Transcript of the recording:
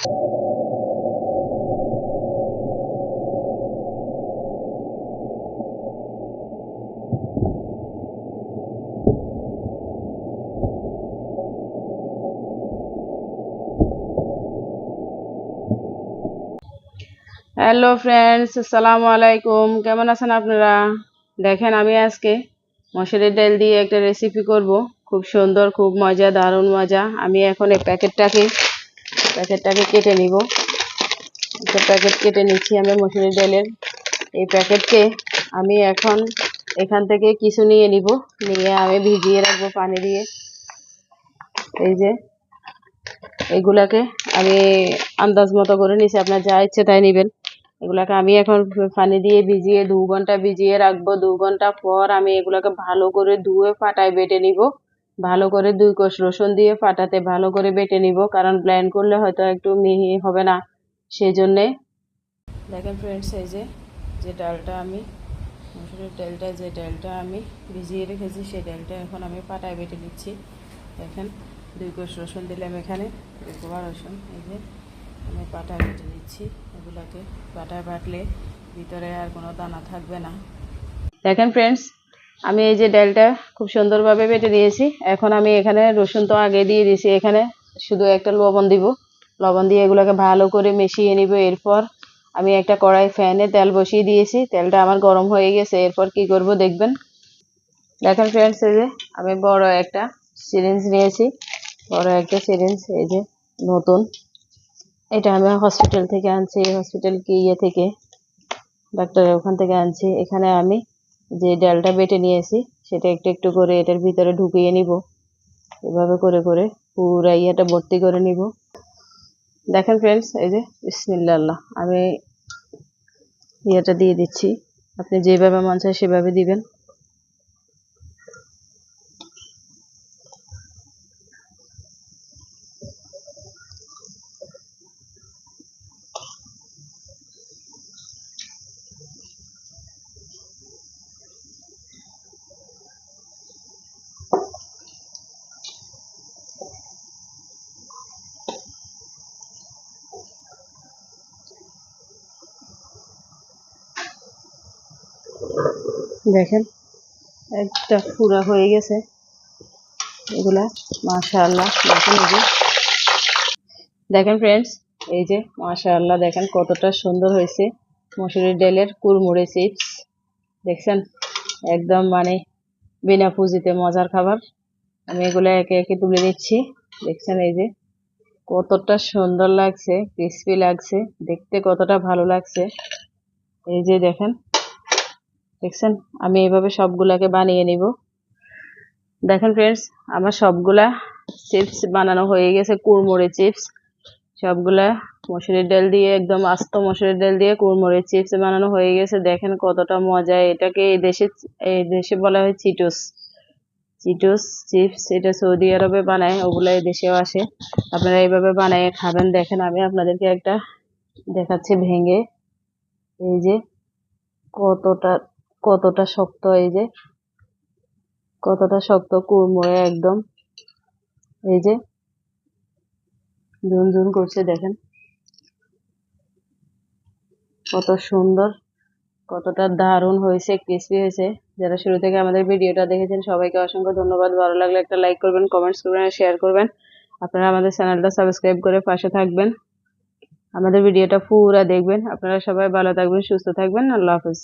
Hello friends আসসালামু আলাইকুম কেমন আছেন আপনারা? দেখেন, আমি আজকে মসুরের ডাল দিয়ে একটা রেসিপি করব। খুব সুন্দর, খুব মজা, দারুণ মজা। আমি এখন এই প্যাকেটটাকে প্যাকেটটাকে কেটে নিব। একটা প্যাকেট কেটে নিচ্ছি আমি মসুরের ডালের। এই প্যাকেটকে আমি এখন এখান থেকে কিছু নিয়ে নিব। নিয়ে আমি ভিজিয়ে রাখব পানি দিয়ে। এই যে, এগুলাকে আমি আন্দাজ মতো করে নিছি। আপনার যা ইচ্ছে তাই নেবেন। এগুলাকে আমি এখন পানি দিয়ে ভিজিয়ে দু ঘণ্টা ভিজিয়ে রাখব। দু ঘণ্টা পর আমি এগুলাকে ভালো করে ধুয়ে ফাটায় বেটে নিব। ভালো করে দুই কোষ রসুন দিয়ে ফাটাতে ভালো করে বেটে নিব, কারণ ব্লেন্ড করলে হয়তো একটু মিহি হবে না। সেই জন্যে দেখেন ফ্রেন্ডস এই যে যে ডালটা আমি, মসুরের ডালটা যে ডালটা আমি ভিজিয়ে রেখেছি, সেই ডালটা এখন আমি পাটায় বেটে নিচ্ছি। দেখেন, দুই কোষ রসুন দিলাম এখানে, দুই রসুন, এই যে, আমি পাটায় বেটে নিচ্ছি। এগুলোকে পাটায় বাটলে ভিতরে আর কোনো দানা থাকবে না। দেখেন ফ্রেন্ডস আমি এই যে ডালটা খুব সুন্দরভাবে বেটে দিয়েছি এখন আমি এখানে রসুন তো আগে দিয়ে দিয়েছি। এখানে শুধু একটা লবণ দিব। লবণ দিয়ে এগুলোকে ভালো করে মিশিয়ে নিব। এরপর আমি একটা কড়াই ফ্যানে তেল বসিয়ে দিয়েছি। তেলটা আমার গরম হয়ে গেছে। এরপর কি করব দেখবেন? দেখেন ফ্রেন্ডস এই যে আমি বড় একটা সিরিঞ্জ নিয়েছি। বড় একটা সিরিঞ্জ এই যে নতুন। এটা আমি হসপিটাল থেকে আনছি। হসপিটাল কি ইয়ে থেকে? ডাক্তারের ওখান থেকে আনছি। এখানে আমি যে ডালটা বেটে নিয়েছি, সেটা একটু একটু করে এটার ভিতরে ঢুকিয়ে নিব। এভাবে করে করে পুরা ইয়েটা ভর্তি করে নিব। দেখেন ফ্রেন্ডস এই যে বিসমিল্লা আমি ইয়েটা দিয়ে দিচ্ছি। আপনি যেভাবে মন চায় সেভাবে দিবেন। দেখেন, একটা পুরা হয়ে গেছে। এগুলা, মাশাআল্লাহ, দেখেন এই যে। দেখেন ফ্রেন্ডস এই যে, মাশাআল্লাহ, দেখেন কতটা সুন্দর হয়েছে। মসুরির ডালের কুড়মুড়ে চিপস দেখছেন? একদম মানে বিনা পুঁজিতে মজার খাবার। আমি এগুলো একে একে তুলে নিচ্ছি। দেখছেন এই যে, কতটা সুন্দর লাগছে ক্রিসপি লাগছে, দেখতে কতটা ভালো লাগছে। এই যে, দেখেন দেখছেন? আমি এইভাবে সবগুলাকে বানিয়ে নিব। দেখেন ফ্রেন্ডস আমার সবগুলা চিপস বানানো হয়ে গেছে, কুড়মুড়ে চিপস সবগুলা মসুরির ডাল দিয়ে, একদম আস্ত মসুরির ডাল দিয়ে কুড়মুড়ে চিপস বানানো হয়ে গেছে। দেখেন কতটা মজা। এটাকে এই দেশে এই দেশে বলা হয় চিটোস চিটোস চিপস এটা সৌদি আরবে বানায়, ওগুলো এই দেশেও আসে। আপনারা এইভাবে বানিয়ে খাবেন। দেখেন আমি আপনাদেরকে একটা দেখাচ্ছি ভেঙে। এই যে কতটা কতটা শক্ত এই যে, কতটা শক্ত কুড়মুড়ে একদম। এই যে ঝুন ঝুন করছে, দেখেন। কত সুন্দর, কতটা দারুণ হয়েছে ক্রিসপি হয়েছে। যারা শুরু থেকে আমাদের ভিডিওটা দেখেছেন, সবাইকে অসংখ্য ধন্যবাদ। ভালো লাগলে একটা লাইক করবেন কমেন্টস করবেন আর শেয়ার করবেন। আপনারা আমাদের চ্যানেলটা সাবস্ক্রাইব করে পাশে থাকবেন। আমাদের ভিডিওটা পুরা দেখবেন। আপনারা সবাই ভালো থাকবেন, সুস্থ থাকবেন। আল্লাহ হাফিজ।